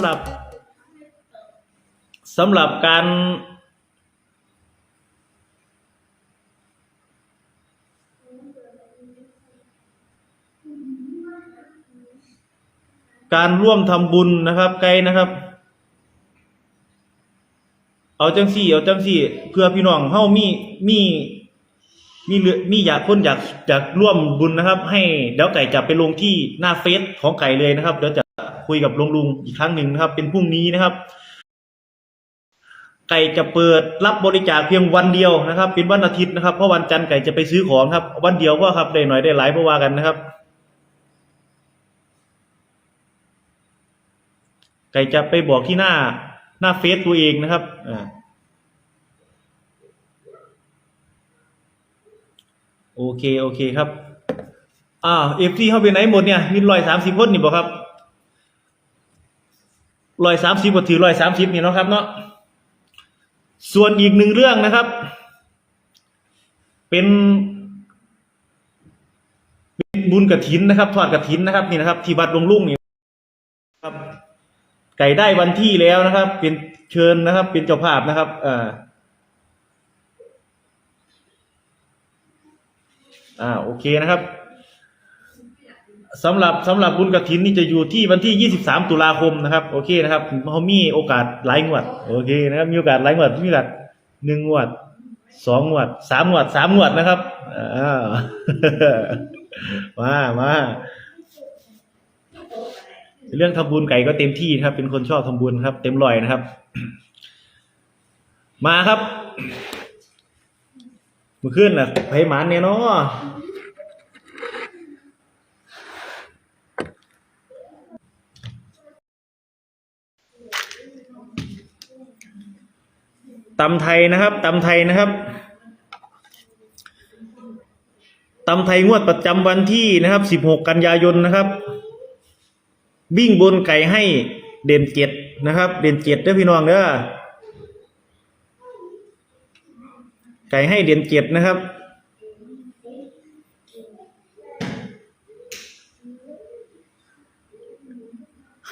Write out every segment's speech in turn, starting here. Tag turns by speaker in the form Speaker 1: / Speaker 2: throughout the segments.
Speaker 1: ำหรับสำหรับการการร่วมทำบุญนะครับไกลนะครับ เอาจังสี่ เอาจังสี่ เพื่อพี่น้องเฮามีมีมีเหลือมีอยากคนอยากอยากร่วมบุญนะครับ ให้เดี๋ยวไก่จะไปลงที่หน้าเฟซของไก่เลยนะครับเดี๋ยวจะ คุยกับลุงลุงอีกครั้งหนึ่งนะครับ เป็นพรุ่งนี้นะครับ ไก่จะเปิดรับบริจาคเพียงวันเดียวนะครับ เป็นวันอาทิตย์นะครับเพราะวันจันทร์ไก่จะไปซื้อของครับ วันเดียวก็ครับได้หน่อยได้หลายเพราะว่ากันนะครับ ไก่จะไปบอกที่หน้าหน้าเฟซตัวเองนะครับอ่าโอเค โอเคครับ อ่าเอฟซีเข้าไปไหนหมดเนี่ย มีร้อยสามสิบคนนี่บอกครับ ร้อยสามสิบก็ถือร้อยสามสิบนี่เนาะครับเนาะส่วนอีกหนึ่งเรื่องนะครับ เป็นเป็นบุญกระถินนะครับทอดกระถินนะครับนี่นะครับ ที่วัดหลวงลุ่งนี่ครับ ไก่ได้วันที่แล้วนะครับ เป็นเชิญนะครับ เป็นเจ้าภาพนะครับอ่าอ่าโอเคนะครับ สำหรับสำหรับบุญกระถินนี่จะอยู่ที่วันที่ 23 ตุลาคมนะครับ โอเคนะครับเขามีโอกาสหลายงวด โอเคนะครับ มีโอกาสหลายงวด มีโอกาสหนึ่งงวดสองงวดสามงวดสามงวดนะครับอ่ามามาเรื่องทำบุญไก่ก็เต็มที่ครับ เป็นคนชอบทำบุญครับ เต็มรอยนะครับ มาครับเมื่อคืนน่ะไผหมานเนี่ยเนาะ ตำไทยนะครับตำไทยนะครับตำไทยงวดประจำวันที่นะครับ 16 กันยายนนะครับวิ่งบนไก่ให้เด่นเจ็ดนะครับ เด่นเจ็ดเด้อพี่น้องเด้อไก่ให้เด่นเจ็ดนะครับ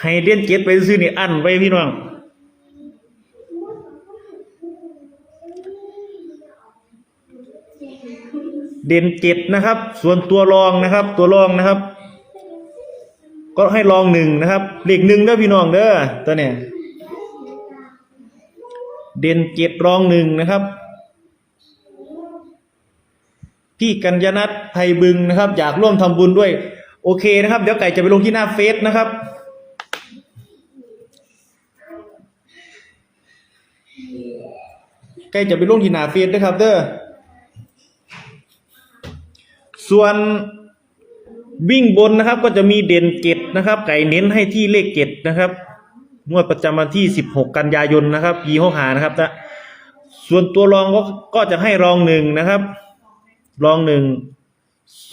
Speaker 1: ให้เด่นเจ็ดไปซื้อนี่อันไว้พี่น้อง เด่นเจ็ดนะครับ ส่วนตัวรองนะครับ ตัวรองนะครับ ก็ให้รองหนึ่งนะครับเลขหนึ่งเด้อพี่น้องเด้อตัวเนี้ยเด่นเจ็ดรองหนึ่งนะครับ พี่กัญญนัทไทยบึงนะครับ อยากร่วมทำบุญด้วย โอเคนะครับ เดี๋ยวไก่จะไปลงที่หน้าเฟซนะครับไก่จะไปลงที่หน้าเฟซนะครับ เด้อ ส่วนวิ่งบนนะครับก็จะมีเด่นเจ็ดนะครับ ไก่เน้นให้ที่เลขเจ็ดนะครับงวดประจำวันที่สิบหกกันยายนนะครับปีหกหานะครับนะส่วนตัวรองก็ก็จะให้รองหนึ่งนะครับ รองหนึ่ง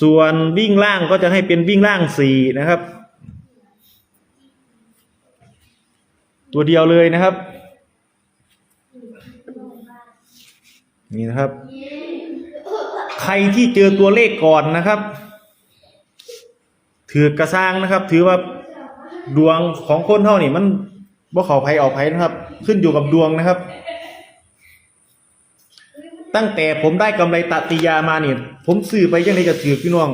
Speaker 1: ส่วนวิ่งล่างก็จะให้เป็นวิ่งล่างสี่นะครับ ตัวเดียวเลยนะครับ นี่นะครับ ใครที่เจอตัวเลขก่อนนะครับ ถือกระซ้างนะครับ ถือว่าดวงของคนเท่านี่มันบ่เขาภัยออกภัยนะครับ ขึ้นอยู่กับดวงนะครับ ตั้งแต่ผมได้กำไรตติยามาเนี่ยผมซื้อไปยังไงก็ถือพี่น้อง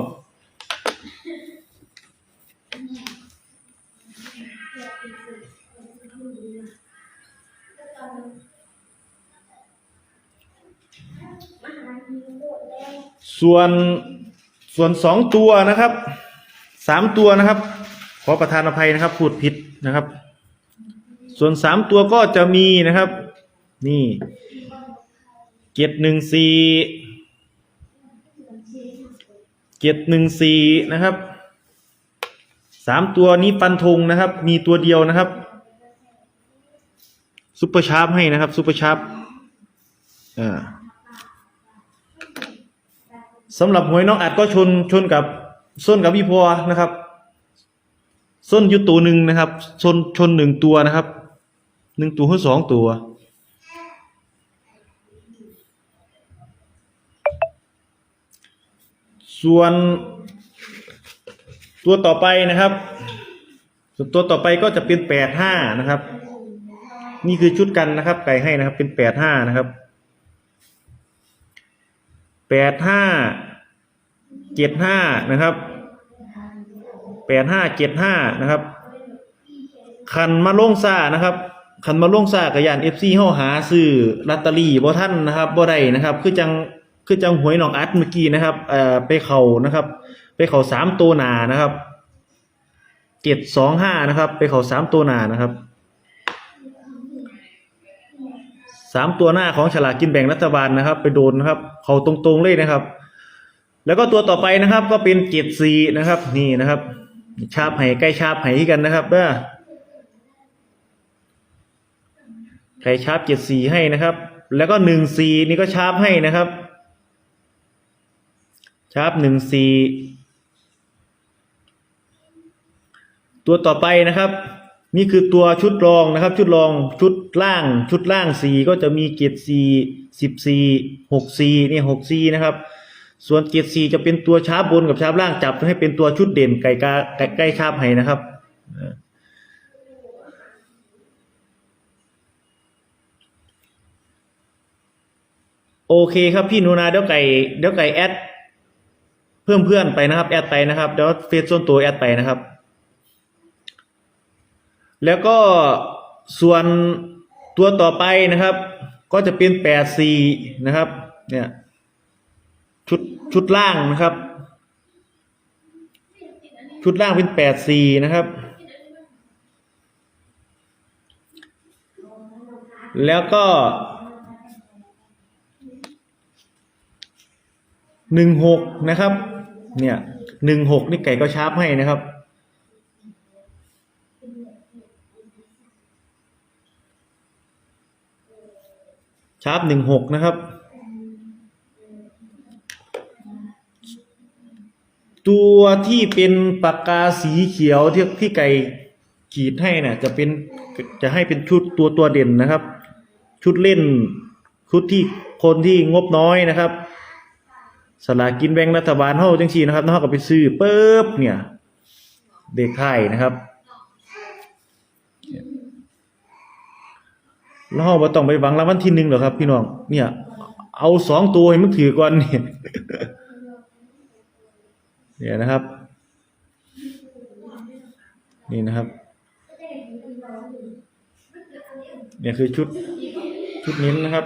Speaker 1: ส่วนส่วนสองตัวนะครับสามตัวนะครับ ขอประทานอภัยนะครับพูดผิดนะครับ ส่วนสามตัวก็จะมีนะครับ นี่เจ็ดหนึ่งสี่เจ็ดหนึ่งสี่นะครับสามตัวนี้ฟันธงนะครับ มีตัวเดียวนะครับซุปเปอร์ชาร์ปให้นะครับซุปเปอร์ชาร์ปอ่า สำหรับหวยน้องอัดก็ชนชนกับส้นกับพี่พัวนะครับ ส้นอยู่ตัวหนึ่งนะครับชนชนหนึ่งตัวนะครับหนึ่งตัวหรือสองตัว ส่วนตัวต่อไปนะครับส่วนตัวต่อไปก็จะเป็นแปดห้านะครับ นี่คือชุดกันนะครับ ไก่ให้นะครับ เป็นแปดห้านะครับ แปดห้าเจ็ดห้านะครับแปดห้าเจ็ดห้านะครับคันมาล่งซ่านะครับคันมาล่งซ่ากับยานเอฟซีเฮาหาซื้อลอตเตอรี่บ่ทันนะครับบ่ได้นะครับ คือจังคือจังหวยหนองอัดเมื่อกี้นะครับเอ่อไปเข้านะครับ ไปเข้าสามตัวหนานะครับเจ็ดสองห้านะครับ ไปเข้าสามตัวหนานะครับ สามตัวหน้าของฉลากกินแบ่งรัฐบาลนะครับ ไปโดนนะครับ เขาตรงๆเลยนะครับ แล้วก็ตัวต่อไปนะครับก็เป็นเจ็ดสี่นะครับ นี่นะครับ ชาบไห้ใกล้ชาบไห้กันนะครับเด้อใครชาร์ปเจ็ดสีให้นะครับ แล้วก็หนึ่งสีนี่ก็ชาร์ปให้นะครับ ชาร์ปหนึ่งสีตัวต่อไปนะครับ นี่คือตัวชุดรองนะครับ ชุดรองชุดล่าง ชุดล่างสีก็จะมีเกียรสีสิบสี่หกสี่นี่หกสี่นะครับ ส่วนเกียรสีจะเป็นตัวชาร์ปบนกับชาร์ปล่างจับให้เป็นตัวชุดเด่นไก่กาไก่ใกล้ชาร์ปให้นะครับโอเคครับพี่นูนาเดี๋ยวไก่เดี๋ยวไก่แอดเพิ่มเพื่อนไปนะครับ แอดไปนะครับเดี๋ยวเฟซส่วนตัวแอดไปนะครับ แล้วก็ส่วนตัวต่อไปนะครับ ก็จะเป็นแปดสี่นะครับ เนี่ย ชุดชุดล่างนะครับ ชุดล่างเป็นแปดสี่นะครับ แล้วก็หนึ่งหกนะครับ เนี่ยหนึ่งหกนี่ไก่ก็ชาร์ปให้นะครับ ชาร์ปหนึ่งหกนะครับ ตัวที่เป็นปากกาสีเขียวที่ที่ไก่ขีดให้นี่ยจะเป็นจะให้เป็นชุดตัวตัวเด่นนะครับ ชุดเล่นชุดที่คนที่งบน้อยนะครับสลากกินแบ่งรัฐบาลเฮาจังซี่นะครับเฮาก็ไปซื้อปึ๊บเนี่ย เด็กไทยนะครับ แล้วเฮาบ่ต้องไปหวังรางวัลที่หนึ่งหรอกครับ พี่น้อง เนี่ย เอาสองตัวให้มันถือก่อนนี่เนี่ยนะครับ นี่นะครับ เนี่ยคือชุดชุดนี้นะครับ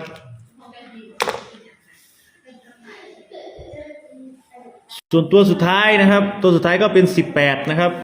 Speaker 1: ส่วนตัวสุดท้ายนะครับ ตัวสุดท้ายก็เป็นสิบแปดนะครับ